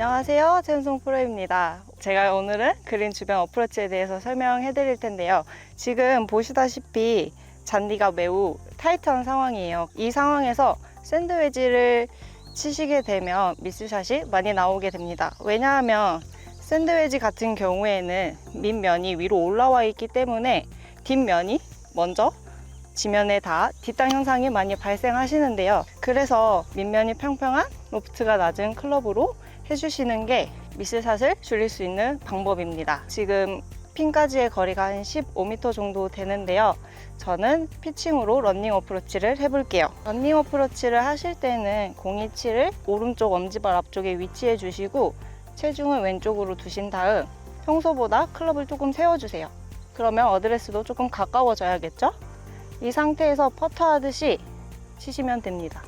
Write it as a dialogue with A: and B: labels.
A: 안녕하세요. 최은송 프로입니다. 제가 오늘은 그린 주변 어프로치에 대해서 설명해 드릴 텐데요. 지금 보시다시피 잔디가 매우 타이트한 상황이에요. 이 상황에서 샌드웨지를 치시게 되면 미스샷이 많이 나오게 됩니다. 왜냐하면 샌드웨지 같은 경우에는 밑면이 위로 올라와 있기 때문에 뒷면이 먼저 지면에 다 뒷땅 현상이 많이 발생하시는데요. 그래서 밑면이 평평한 로프트가 낮은 클럽으로 해주시는 게 미스샷을 줄일 수 있는 방법입니다. 지금 핀까지의 거리가 한 15m 정도 되는데요. 저는 피칭으로 런닝 어프로치를 해볼게요. 런닝 어프로치를 하실 때는 027을 오른쪽 엄지발 앞쪽에 위치해 주시고 체중을 왼쪽으로 두신 다음 평소보다 클럽을 조금 세워주세요. 그러면 어드레스도 조금 가까워져야겠죠? 이 상태에서 퍼터 하듯이 치시면 됩니다.